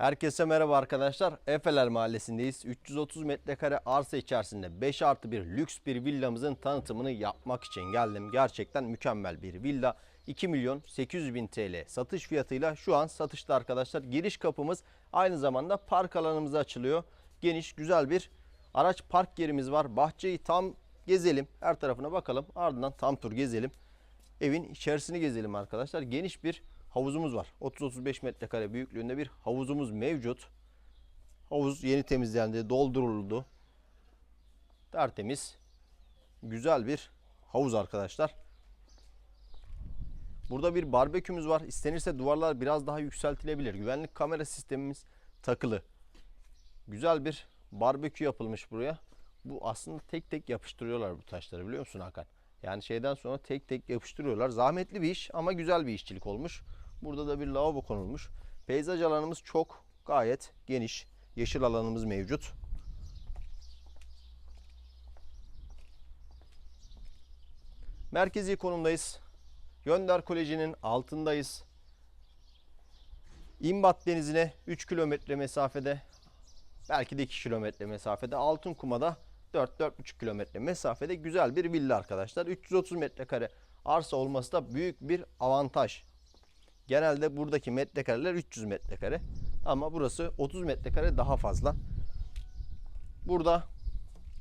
Herkese merhaba arkadaşlar. Efeler Mahallesi'ndeyiz. 330 metrekare arsa içerisinde 5 artı bir lüks bir villamızın tanıtımını yapmak için geldim. Gerçekten mükemmel bir villa. 2 milyon 800 bin TL satış fiyatıyla şu an satışta arkadaşlar. Giriş kapımız aynı zamanda park alanımıza açılıyor. Geniş güzel bir araç park yerimiz var. Bahçeyi tam gezelim. Her tarafına bakalım. Ardından tam tur gezelim. Evin içerisini gezelim arkadaşlar. Geniş bir havuzumuz var. 30-35 metrekare büyüklüğünde bir havuzumuz mevcut. Havuz yeni temizlendi, dolduruldu. Tertemiz. Güzel bir havuz arkadaşlar. Burada bir barbekümüz var. İstenirse duvarlar biraz daha yükseltilebilir. Güvenlik kamera sistemimiz takılı. Güzel bir barbekü yapılmış buraya. Bu aslında tek tek yapıştırıyorlar bu taşları biliyor musun Hakan? Yani şeyden sonra tek tek yapıştırıyorlar. Zahmetli bir iş ama güzel bir işçilik olmuş. Burada da bir lavabo konulmuş. Peyzaj alanımız çok gayet geniş. Yeşil alanımız mevcut. Merkezi konumdayız. Gönder Koleji'nin altındayız. İmbat Denizi'ne 3 kilometre mesafede belki de 2 kilometre mesafede Altın Kuma'da 4-4,5 kilometre mesafede güzel bir villa arkadaşlar. 330 metrekare arsa olması da büyük bir avantaj. Genelde buradaki metrekareler 300 metrekare ama burası 30 metrekare daha fazla. Burada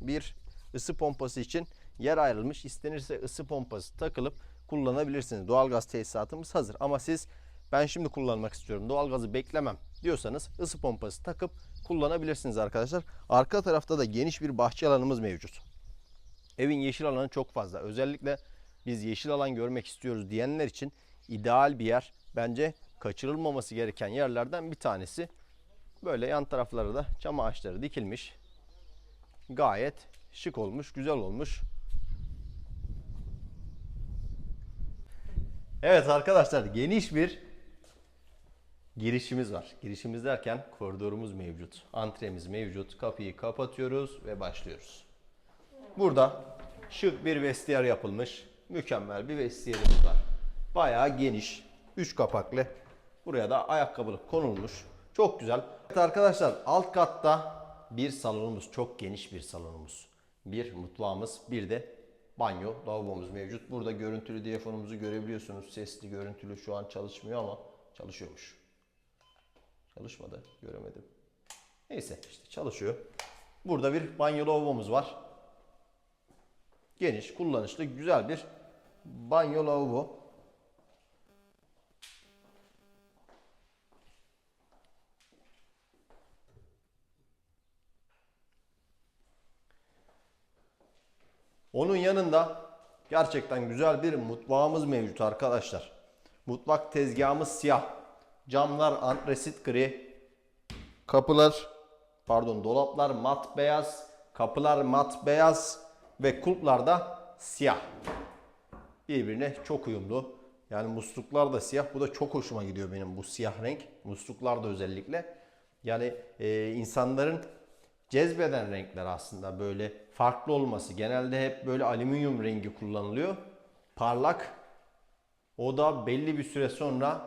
bir ısı pompası için yer ayrılmış. İstenirse ısı pompası takılıp kullanabilirsiniz. Doğalgaz tesisatımız hazır ama siz ben şimdi kullanmak istiyorum. Doğalgazı beklemem diyorsanız ısı pompası takıp kullanabilirsiniz arkadaşlar. Arka tarafta da geniş bir bahçe alanımız mevcut. Evin yeşil alanı çok fazla. Özellikle biz yeşil alan görmek istiyoruz diyenler için ideal bir yer. Bence kaçırılmaması gereken yerlerden bir tanesi. Böyle yan taraflara da çam ağaçları dikilmiş. Gayet şık olmuş, güzel olmuş. Evet arkadaşlar geniş bir girişimiz var. Girişimiz derken koridorumuz mevcut. Antremiz mevcut. Kapıyı kapatıyoruz ve başlıyoruz. Burada şık bir vestiyer yapılmış. Mükemmel bir vestiyerimiz var. Bayağı geniş. 3 kapaklı. Buraya da ayakkabılık konulmuş. Çok güzel. Evet arkadaşlar alt katta bir salonumuz. Çok geniş bir salonumuz. Bir mutfağımız. Bir de banyo, lavabomuz mevcut. Burada görüntülü diyafonumuzu görebiliyorsunuz. Sesli, görüntülü şu an çalışmıyor ama çalışıyormuş. Çalışmadı. Göremedim. Neyse işte çalışıyor. Burada bir banyo lavabomuz var. Geniş, kullanışlı, güzel bir banyo lavabo. Onun yanında gerçekten güzel bir mutfağımız mevcut arkadaşlar. Mutfak tezgahımız siyah. Camlar antresit gri. Kapılar pardon dolaplar mat beyaz. Kapılar mat beyaz ve kulplar da siyah. Birbirine çok uyumlu. Yani musluklar da siyah. Bu da çok hoşuma gidiyor benim bu siyah renk. Musluklar da özellikle. Yani e, insanların cezbeden renkler aslında böyle farklı olması. Genelde hep böyle alüminyum rengi kullanılıyor. Parlak. O da belli bir süre sonra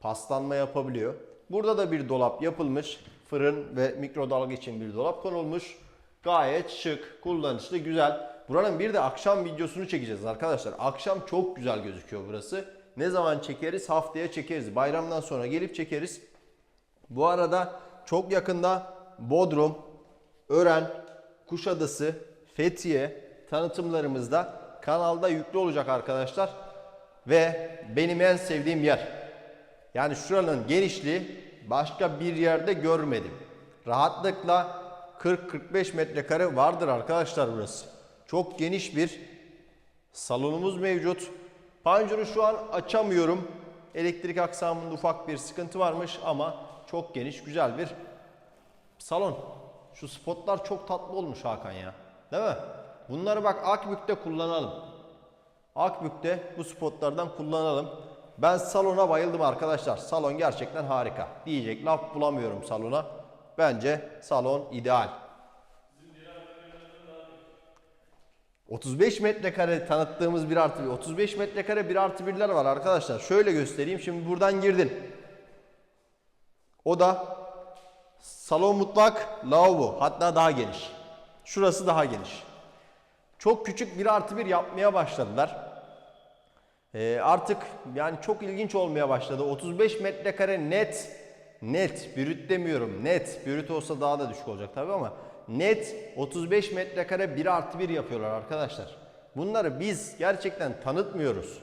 paslanma yapabiliyor. Burada da bir dolap yapılmış. Fırın ve mikrodalga için bir dolap konulmuş. Gayet şık, kullanışlı, güzel. Buranın bir de akşam videosunu çekeceğiz arkadaşlar. Akşam çok güzel gözüküyor burası. Ne zaman çekeriz? Haftaya çekeriz. Bayramdan sonra gelip çekeriz. Bu arada çok yakında Bodrum, Ören, Kuşadası, Fethiye tanıtımlarımızda kanalda yüklü olacak arkadaşlar. Ve benim en sevdiğim yer. Yani şuranın genişliği başka bir yerde görmedim. Rahatlıkla 40-45 metrekare vardır arkadaşlar burası. Çok geniş bir salonumuz mevcut. Panjuru şu an açamıyorum. Elektrik aksamında ufak bir sıkıntı varmış ama çok geniş güzel bir salon. Şu spotlar çok tatlı olmuş Hakan ya. Değil mi? Bunları bak Akbük'te kullanalım. Akbük'te bu spotlardan kullanalım. Ben salona bayıldım arkadaşlar. Salon gerçekten harika. Diyecek laf bulamıyorum salona. Bence salon ideal. 35 metrekare tanıttığımız bir artı bir. 35 metrekare bir artı birler var arkadaşlar. Şöyle göstereyim. Şimdi buradan girdin. O da salon mutfak, lavabo hatta daha geniş. Şurası daha geniş. Çok küçük bir artı bir yapmaya başladılar. Ee, artık yani çok ilginç olmaya başladı. 35 metrekare net, net, bürüt demiyorum net, bürüt olsa daha da düşük olacak tabii ama net 35 metrekare 1 artı 1 yapıyorlar arkadaşlar. Bunları biz gerçekten tanıtmıyoruz.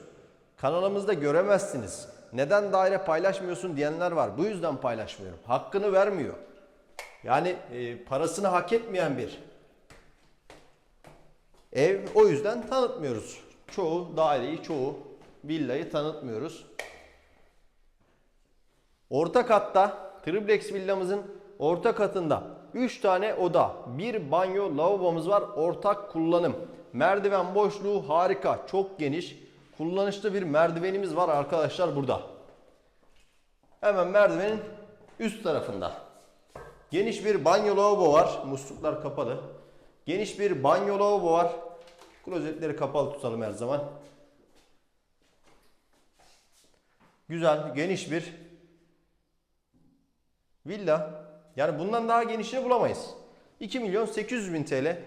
Kanalımızda göremezsiniz. Neden daire paylaşmıyorsun diyenler var. Bu yüzden paylaşmıyorum. Hakkını vermiyor. Yani e, parasını hak etmeyen bir ev. O yüzden tanıtmıyoruz. Çoğu daireyi, çoğu villayı tanıtmıyoruz. Orta katta triplex villamızın orta katında 3 tane oda, bir banyo, lavabomuz var. Ortak kullanım. Merdiven boşluğu harika, çok geniş. Kullanışlı bir merdivenimiz var arkadaşlar burada. Hemen merdivenin üst tarafında. Geniş bir banyo lavabo var. Musluklar kapalı. Geniş bir banyo lavabo var. Klozetleri kapalı tutalım her zaman. Güzel, geniş bir villa. Yani bundan daha genişini bulamayız. 2 milyon 800 bin TL.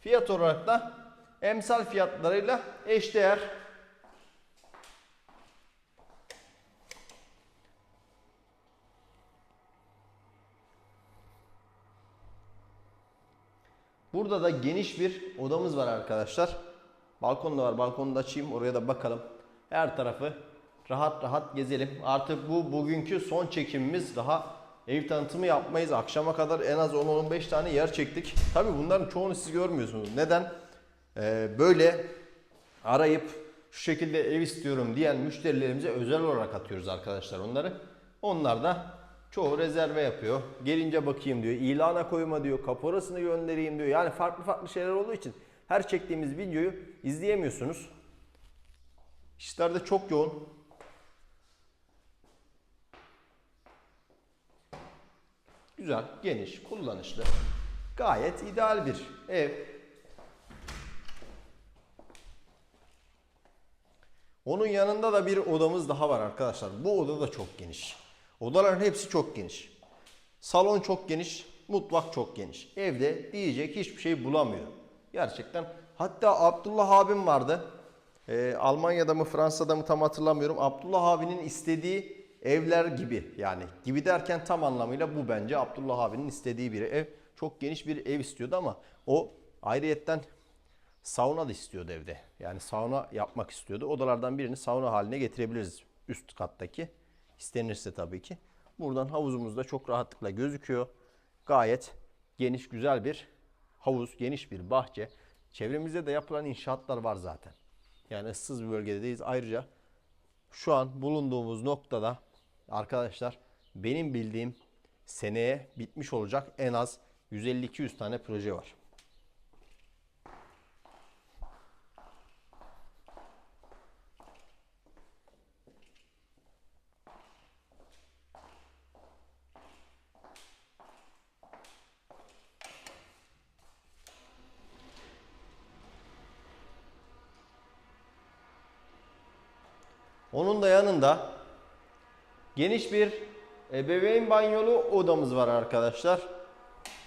Fiyat olarak da emsal fiyatlarıyla eşdeğer. Burada da geniş bir odamız var arkadaşlar. Balkon da var. Balkonu da açayım. Oraya da bakalım. Her tarafı rahat rahat gezelim. Artık bu bugünkü son çekimimiz. Daha ev tanıtımı yapmayız. Akşama kadar en az 10-15 tane yer çektik. Tabi bunların çoğunu siz görmüyorsunuz. Neden? Ee, böyle arayıp şu şekilde ev istiyorum diyen müşterilerimize özel olarak atıyoruz arkadaşlar onları. Onlar da çoğu rezerve yapıyor. Gelince bakayım diyor. İlana koyma diyor. Kaporasını göndereyim diyor. Yani farklı farklı şeyler olduğu için her çektiğimiz videoyu izleyemiyorsunuz. İşler de çok yoğun. Güzel, geniş, kullanışlı. Gayet ideal bir ev. Onun yanında da bir odamız daha var arkadaşlar. Bu oda da çok geniş. Odaların hepsi çok geniş. Salon çok geniş, mutfak çok geniş. Evde diyecek hiçbir şey bulamıyor. Gerçekten. Hatta Abdullah abim vardı. Ee, Almanya'da mı Fransa'da mı tam hatırlamıyorum. Abdullah abinin istediği evler gibi. Yani gibi derken tam anlamıyla bu bence Abdullah abinin istediği bir ev. Çok geniş bir ev istiyordu ama o ayrıyetten sauna da istiyordu evde. Yani sauna yapmak istiyordu. Odalardan birini sauna haline getirebiliriz üst kattaki. İstenirse tabii ki. Buradan havuzumuz da çok rahatlıkla gözüküyor. Gayet geniş güzel bir havuz, geniş bir bahçe. Çevremizde de yapılan inşaatlar var zaten. Yani ıssız bir bölgedeyiz. Ayrıca şu an bulunduğumuz noktada arkadaşlar benim bildiğim seneye bitmiş olacak en az 150-200 tane proje var. Onun da yanında geniş bir ebeveyn banyolu odamız var arkadaşlar.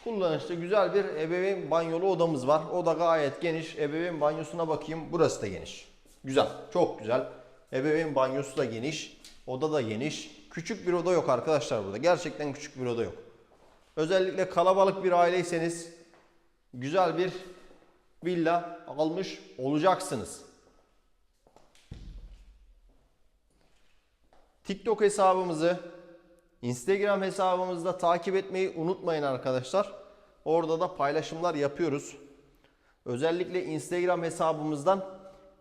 Kullanışlı güzel bir ebeveyn banyolu odamız var. O da gayet geniş. Ebeveyn banyosuna bakayım. Burası da geniş. Güzel. Çok güzel. Ebeveyn banyosu da geniş. Oda da geniş. Küçük bir oda yok arkadaşlar burada. Gerçekten küçük bir oda yok. Özellikle kalabalık bir aileyseniz güzel bir villa almış olacaksınız. TikTok hesabımızı, Instagram hesabımızda takip etmeyi unutmayın arkadaşlar. Orada da paylaşımlar yapıyoruz. Özellikle Instagram hesabımızdan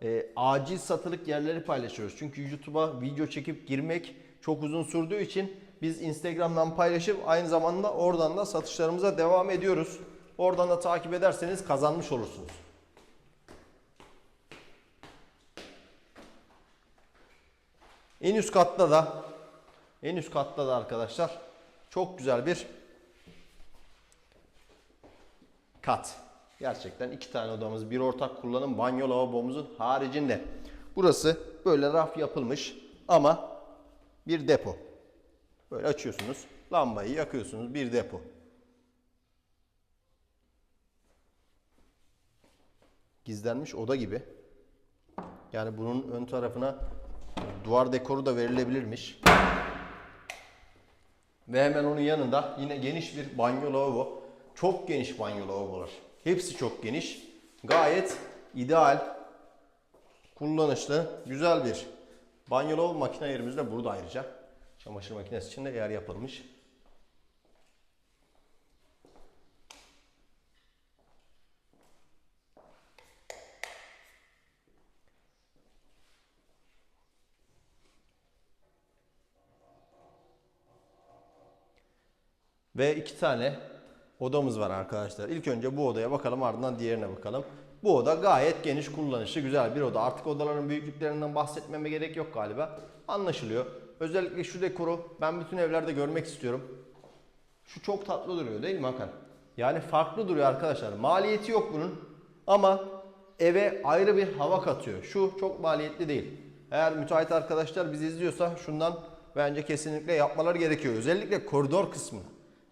e, acil satılık yerleri paylaşıyoruz. Çünkü YouTube'a video çekip girmek çok uzun sürdüğü için biz Instagram'dan paylaşıp aynı zamanda oradan da satışlarımıza devam ediyoruz. Oradan da takip ederseniz kazanmış olursunuz. En üst katta da en üst katta da arkadaşlar çok güzel bir kat. Gerçekten iki tane odamız, bir ortak kullanım banyo lavabomuzun haricinde. Burası böyle raf yapılmış ama bir depo. Böyle açıyorsunuz. Lambayı yakıyorsunuz. Bir depo. Gizlenmiş oda gibi. Yani bunun ön tarafına duvar dekoru da verilebilirmiş. Ve hemen onun yanında yine geniş bir banyo lavabo. Çok geniş banyo lavabolar. Hepsi çok geniş. Gayet ideal, kullanışlı, güzel bir banyo lavabo makine yerimiz de burada ayrıca. Çamaşır makinesi için de yer yapılmış. Ve iki tane odamız var arkadaşlar. İlk önce bu odaya bakalım ardından diğerine bakalım. Bu oda gayet geniş kullanışlı güzel bir oda. Artık odaların büyüklüklerinden bahsetmeme gerek yok galiba. Anlaşılıyor. Özellikle şu dekoru ben bütün evlerde görmek istiyorum. Şu çok tatlı duruyor değil mi Hakan? Yani farklı duruyor arkadaşlar. Maliyeti yok bunun ama eve ayrı bir hava katıyor. Şu çok maliyetli değil. Eğer müteahhit arkadaşlar bizi izliyorsa şundan bence kesinlikle yapmaları gerekiyor. Özellikle koridor kısmı.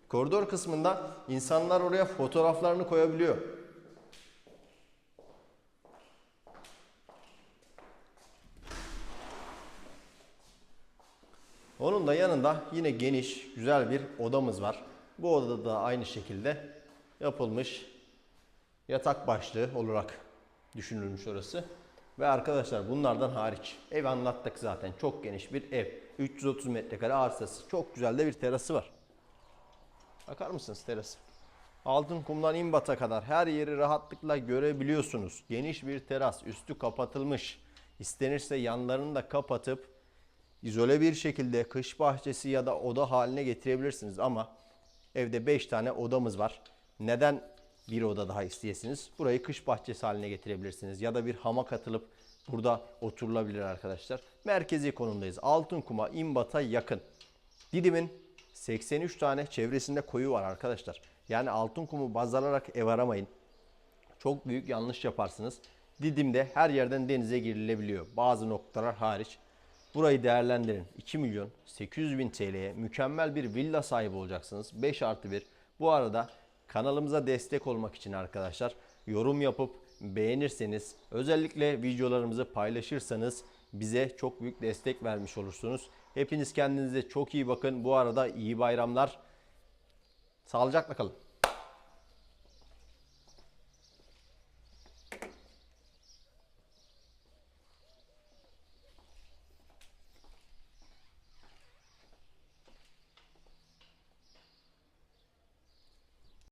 Koridor kısmında insanlar oraya fotoğraflarını koyabiliyor. Onun da yanında yine geniş, güzel bir odamız var. Bu odada da aynı şekilde yapılmış yatak başlığı olarak düşünülmüş orası. Ve arkadaşlar bunlardan hariç ev anlattık zaten. Çok geniş bir ev. 330 metrekare arsası. Çok güzel de bir terası var. Bakar mısınız terası? Altın kumdan İmbat'a kadar her yeri rahatlıkla görebiliyorsunuz. Geniş bir teras, üstü kapatılmış. İstenirse yanlarını da kapatıp izole bir şekilde kış bahçesi ya da oda haline getirebilirsiniz ama evde 5 tane odamız var. Neden bir oda daha isteyesiniz? Burayı kış bahçesi haline getirebilirsiniz ya da bir hamak atılıp burada oturulabilir arkadaşlar. Merkezi konumdayız. Altınkuma, İmbat'a yakın. Didim'in 83 tane çevresinde koyu var arkadaşlar. Yani Altınkum'u baz alarak ev aramayın. Çok büyük yanlış yaparsınız. Didim'de her yerden denize girilebiliyor. Bazı noktalar hariç. Burayı değerlendirin. 2 milyon 800 bin TL'ye mükemmel bir villa sahibi olacaksınız. 5 artı 1. Bu arada kanalımıza destek olmak için arkadaşlar yorum yapıp beğenirseniz özellikle videolarımızı paylaşırsanız bize çok büyük destek vermiş olursunuz. Hepiniz kendinize çok iyi bakın. Bu arada iyi bayramlar. Sağlıcakla kalın.